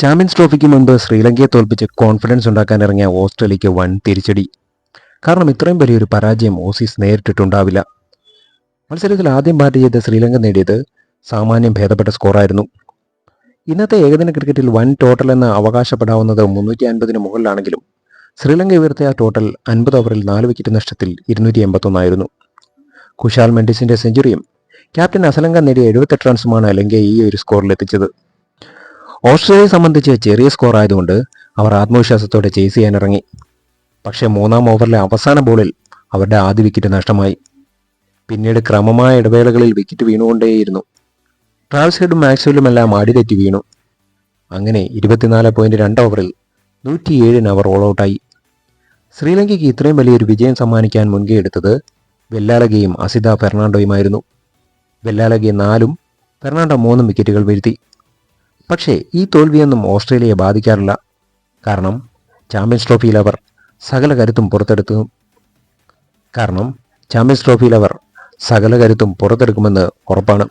Champions ട്രോഫിക്ക് മുൻപ് ശ്രീലങ്കയെ തോൽപ്പിച്ച് കോൺഫിഡൻസ് ഉണ്ടാക്കാൻ ഇറങ്ങിയ ഓസ്ട്രേലിയക്ക് വൻ തിരിച്ചടി. കാരണം ഇത്രയും വലിയൊരു പരാജയം ഓസീസ് നേരിട്ടിട്ടുണ്ടാവില്ല. മത്സരത്തിൽ ആദ്യം ബാറ്റ് ചെയ്ത് ശ്രീലങ്ക നേടിയത് സാമാന്യം ഭേദപ്പെട്ട സ്കോറായിരുന്നു ഇന്നത്തെ ഏകദിന ക്രിക്കറ്റിൽ വൻ ടോട്ടൽ എന്ന് അവകാശപ്പെടാവുന്നത് മുന്നൂറ്റി അൻപതിന് മുകളിലാണെങ്കിലും ശ്രീലങ്ക ഉയർത്തിയ ടോട്ടൽ അൻപത് ഓവറിൽ നാല് വിക്കറ്റ് നഷ്ടത്തിൽ ഇരുന്നൂറ്റി എൺപത്തൊന്നായിരുന്നു കുശാൽ മെൻഡിസിന്റെ സെഞ്ചുറിയും ക്യാപ്റ്റൻ അസലങ്ക നേടിയ എഴുപത്തെട്ട് റൺസുമാണ് ലങ്കയെ ഈ ഒരു സ്കോറിൽ എത്തിച്ചത്. ഓസ്ട്രേലിയയെ സംബന്ധിച്ച് ചെറിയ സ്കോർ ആയതുകൊണ്ട് അവർ ആത്മവിശ്വാസത്തോടെ ചേസ് ചെയ്യാനിറങ്ങി. പക്ഷേ മൂന്നാം ഓവറിലെ അവസാന ബോളിൽ അവരുടെ ആദ്യ വിക്കറ്റ് നഷ്ടമായി. പിന്നീട് ക്രമമായ ഇടവേളകളിൽ വിക്കറ്റ് വീണുകൊണ്ടേയിരുന്നു. ട്രാവൽസ് ഹെഡും ആടി അടിതെറ്റി വീണു. അങ്ങനെ ഇരുപത്തിനാല് പോയിന്റ് രണ്ട് ഓവറിൽ നൂറ്റിയേഴിന് അവർ ഓൾ ഔട്ടായി ശ്രീലങ്കയ്ക്ക് ഇത്രയും വലിയൊരു വിജയം സമ്മാനിക്കാൻ മുൻകൈ എടുത്തത് വെല്ലാലകയും അസിത ഫെർണാണ്ടോയുമായിരുന്നു. വെല്ലാലകയെ നാലും ഫെർണാണ്ടോ മൂന്നും വിക്കറ്റുകൾ വീഴ്ത്തി. പക്ഷേ ഈ തോൽവിയൊന്നും ഓസ്ട്രേലിയയെ ബാധിക്കാറില്ല. കാരണം ചാമ്പ്യൻസ് ട്രോഫിയിൽ അവർ സകല കരുത്തും പുറത്തെടുത്തു. കാരണം ചാമ്പ്യൻസ് ട്രോഫിയിൽ അവർ സകല കരുത്തും പുറത്തെടുക്കുമെന്ന് ഉറപ്പാണ്.